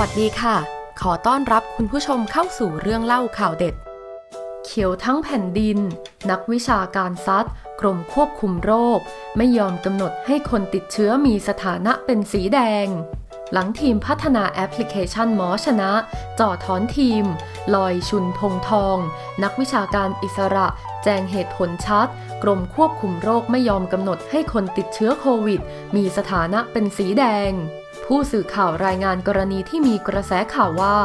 วัสดีค่ะ ขอต้อนรับคุณผู้ชมเข้าสู่เรื่องเล่าข่าวเด็ด เขียวทั้งแผ่นดิน นักวิชาการซัดกรมควบคุมโรค ไม่ยอมกำหนดให้คนติดเชื้อมีสถานะเป็นสีแดง หลังทีมพัฒนาแอปพลิเคชันหมอชนะ จ่อถอนทีม ลอยชุนพงทอง นักวิชาการอิสระ แจงเหตุผลชัด กรมควบคุมโรคไม่ยอมกำหนดให้คนติดเชื้อโควิด มีสถานะเป็นสีแดง ผู้สื่อข่าวรายงานกรณีที่มีกระแสข่าวว่า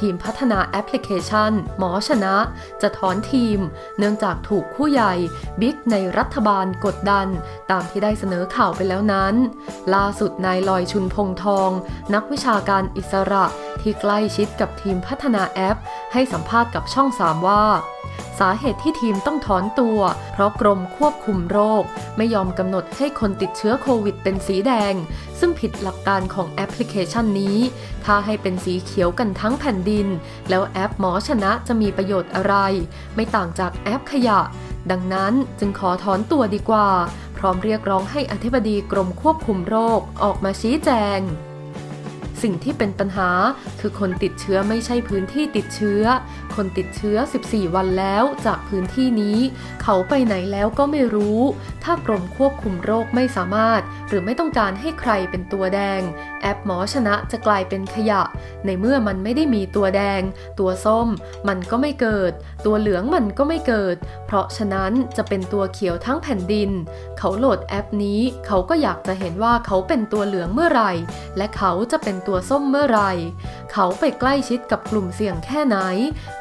ทีมพัฒนาแอปพลิเคชัน หมอชนะ จะถอนทีม เนื่องจากถูกผู้ใหญ่ บิ๊กในรัฐบาลกดดัน ตามที่ได้เสนอข่าวไปแล้วนั้น ล่าสุดนายลอยชุนพงทอง นักวิชาการอิสระที่ใกล้ชิดกับทีมพัฒนาแอป ให้สัมภาษณ์กับช่อง 3 ว่า สาเหตุที่ทีมต้องถอนตัว เพราะกรมควบคุมโรค ไม่ยอมกำหนดให้คนติดเชื้อโควิดเป็นสีแดง ซึ่งผิดหลักการของแอปพลิเคชันนี้ ถ้าให้เป็นสีเขียวกันทั้งแผ่นดิน แล้วแอปหมอชนะจะมีประโยชน์อะไร ไม่ต่างจากแอปขยะ ดังนั้นจึงขอถอนตัวดีกว่า พร้อมเรียกร้องให้อธิบดีกรมควบคุมโรคออกมาชี้แจงสิ่งที่เป็นปัญหาคือคนติดเชื้อไม่ใช่พื้นที่ติดเชื้อ คนติดเชื้อ 14 วันแล้วจากพื้นที่นี้ เขาไปไหนแล้วก็ไม่รู้ ถ้ากรมควบคุมโรคไม่สามารถ หรือไม่ต้องการให้ใครเป็นตัวแดง แอปหมอชนะจะกลายเป็นขยะ ในเมื่อมันไม่ได้มีตัวแดง ตัวส้ม มันก็ไม่เกิด ตัวเหลืองมันก็ไม่เกิด เพราะฉะนั้นจะเป็นตัวเขียวทั้งแผ่นดิน เขาโหลดแอปนี้ เขาก็อยากจะเห็นว่าเขาเป็นตัวเหลืองเมื่อไหร่ และเขาจะเป็นตัวส้มเมื่อไหร่เขาไปใกล้ชิดกับกลุ่มเสี่ยงแค่ไหน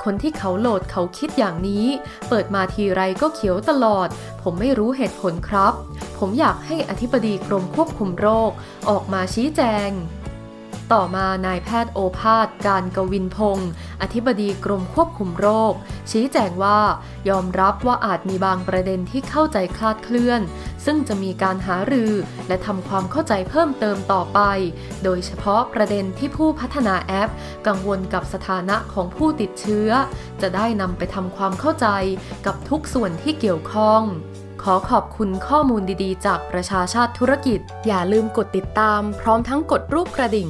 คนที่เขาโหลดเขาคิดอย่างนี้ เปิดมาทีไรก็เขียวตลอด ผมไม่รู้เหตุผลครับ ผมอยากให้อธิบดีกรมควบคุมโรค ออกมาชี้แจง ต่อมานายแพทย์โอภาสการกวินพงศ์อธิบดีกรมควบคุมโรค ชี้แจงว่ายอมรับว่าอาจมีบางประเด็นที่เข้าใจคลาดเคลื่อน ซึ่งจะมีการหารือและทำความเข้าใจเพิ่มเติมต่อไป โดยเฉพาะประเด็นที่ผู้พัฒนาแอป กังวลกับสถานะของผู้ติดเชื้อ จะได้นำไปทำความเข้าใจกับทุกส่วนที่เกี่ยวข้องขอขอบคุณข้อมูลดีๆ จากประชาชาติธุรกิจ อย่าลืมกดติดตาม พร้อมทั้งกดรูปกระดิ่ง